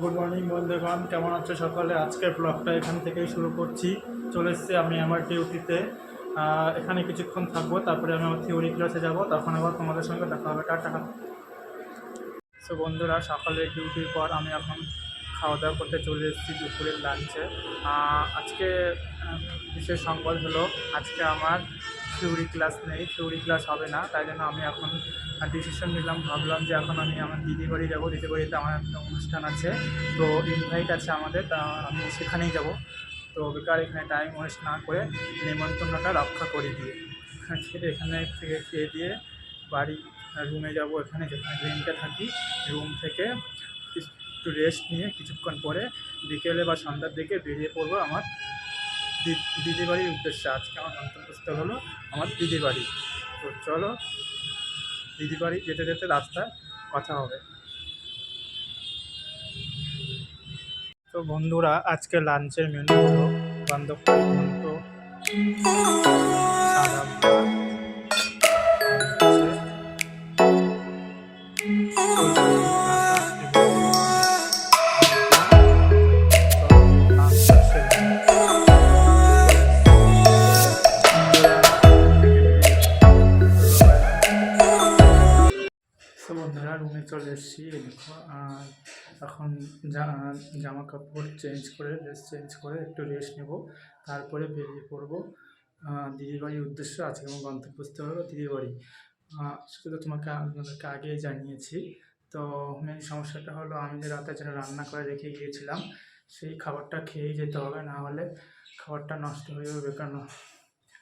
Good morning বন্ধুগণ, কেমন আছো সকালে? আজকের ব্লগটা এখান থেকেই শুরু করছি। চলে এসেছি আমি আমার ডিউটিতে এখানে কিছুক্ষণ থাকব, তারপরে আমি আমার থিওরি ক্লাসে যাব। তখন আবার তোমাদের সঙ্গে দেখা হবে। টাটা। সো বন্ধুরা, সকালে ডিউটির পর আমি এখন খাওয়া দাওয়া করতে চলে এসেছি দুপুরের লাঞ্চে আজকে বিশেষ সংবাদ হলো, আজকে আমার থিওরি ক্লাস নেই। থিওরি ক্লাস হবে না, তাই জন্য আমি এখন ডিসিশন নিলাম, ভাবলাম যে এখন আমি আমার দিদি বাড়ি যাব দিদি বাড়িতে আমার একটা অনুষ্ঠান আছে। তো ইনভাইট আছে আমাদের, তা আমি সেখানেই যাব। তো বেকার এখানে টাইম ওয়েস্ট না করে নিমন্ত্রণটা রক্ষা করে দিয়ে এখানে থেকে খেয়ে দিয়ে বাড়ি রুমে যাব এখানে, যেখানে রেন্টে থাকি রুম থেকে একটু রেস্ট নিয়ে কিছুক্ষণ পরে বিকেলে বা সন্ধ্যার দিকে বেরিয়ে পড়ব আমার দিদি বাড়ির উদ্দেশ্যে। আজকে আমার গন্তব্যস্থল হলো আমার দিদি বাড়ি। তো চলো দিদি বাড়ি যেতে যেতে রাস্তায় কথা হবে। তো বন্ধুরা আজকে লাঞ্চের মেনু হলো বান্ধবপুরি রুমে চলে এসেছি দেখো, আর এখন জামা কাপড় চেঞ্জ করে ড্রেস চেঞ্জ করে একটু রেস্ট নেব, তারপরে বেরিয়ে পড়ব। দিদির বাড়ির উদ্দেশ্য আজকে আমার গন্তব্যস্থল হলো দিদির বাড়ি সেটা তো তোমাকে আপনাদেরকে আগেই জানিয়েছি। তো মেন সমস্যাটা হলো, আমি যে রাতে যেটা রান্না করে রেখে গিয়েছিলাম, সেই খাবারটা খেয়েই যেতে হবে, না হলে খাবারটা নষ্ট হয়ে যাবে। বেকার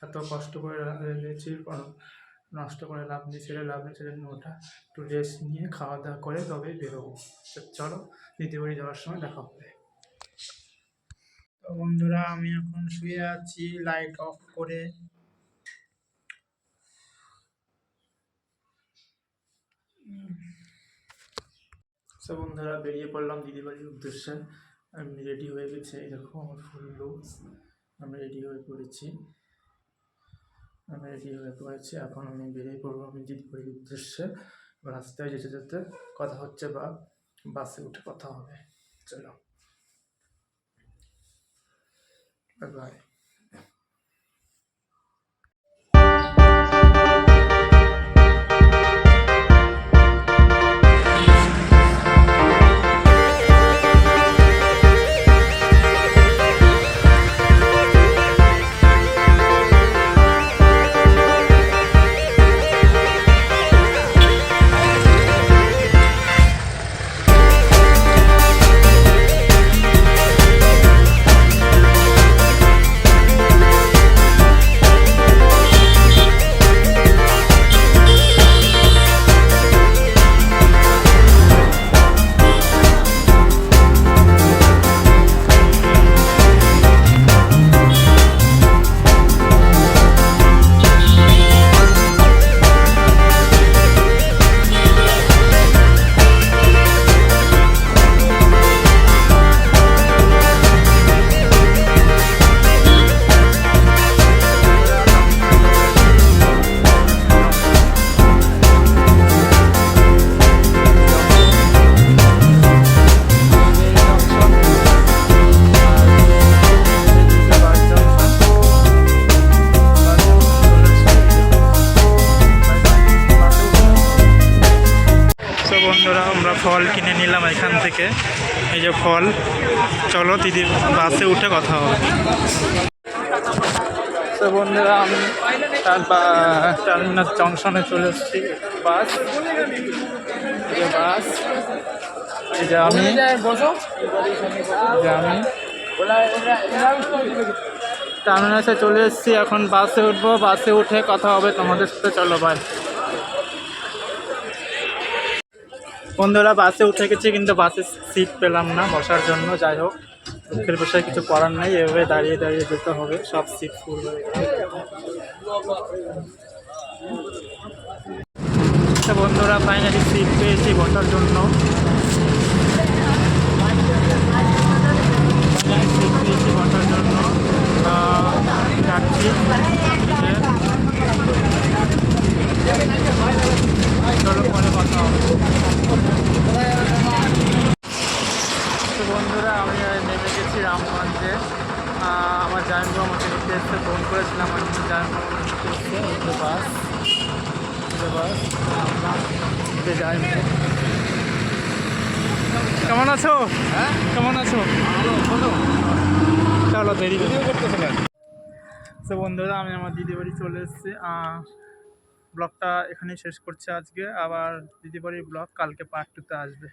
এত কষ্ট করে রেখেছি নষ্ট করে লাভ নেই, ছেড়ে লাভ নেই সেজন্য ওটা। একটু রেস্ট নিয়ে খাওয়া দাওয়া করে তবেই বেরোবো। চলো দিদি বাড়ি যাওয়ার সময় দেখা হবে। তো বন্ধুরা, আমি এখন শুয়ে আছি লাইট অফ করে। তো বন্ধুরা, বেরিয়ে পড়লাম দিদি বাড়ির উদ্দেশ্যে। আমি রেডি হয়ে গেছে দেখো আমার ফুল লুকস আমি রেডি হয়ে পড়েছি। আমি রেডি হয়ে পড়েছি এখন আমি বেরিয়ে পড়ব আমি করি উদ্দেশ্যে। রাস্তায় যেতে যেতে কথা হচ্ছে বা বাসে উঠে কথা হবে। চলো। বাই বাই ফল কিনে নিলাম এখান থেকে। এই যে ফল। চলো দিদি বাসে উঠে কথা হবে। তো বন্ধুরা, আমি টার্মিনাল জংশনে চলে এসেছি। বাস। বাস। এই যে আমি। আমি। টার্মিনাসে চলে এসেছি, এখন বাসে উঠবো। বাসে উঠে কথা হবে তোমাদের সাথে। চলো বাই বন্ধুরা, বাসে উঠে গেছি, কিন্তু বাসে সিট পেলাম না বসার জন্য, যাই হোক। দুঃখের বিষয়ে, কিছু করার নেই, এভাবে দাঁড়িয়ে দাঁড়িয়ে যেতে হবে, সব সিট ফুল হয়ে গেছে। বন্ধুরা ফাইনালি সিট পেয়েছি বসার জন্য। সিট পেয়েছি বসার জন্য। যাচ্ছি। বন্ধুরা আমি নেমে গেছি রামগঞ্জে। আমার জায়নবাবু আমাকে এসে ফোন করেছিলাম আমি এসছে বাস বাস আমরা কেমন আছো? হ্যাঁ? কেমন আছো? চলো দেরি করে। ভিডিও করতেছিলেন তো বন্ধুরা আমি আমার দিদি বাড়ি চলে এসেছি। ব্লগটা এখানেই শেষ করছে আজকে। আবার দিদি বাড়ির ব্লগ কালকে পার্ট টুতে আসবে।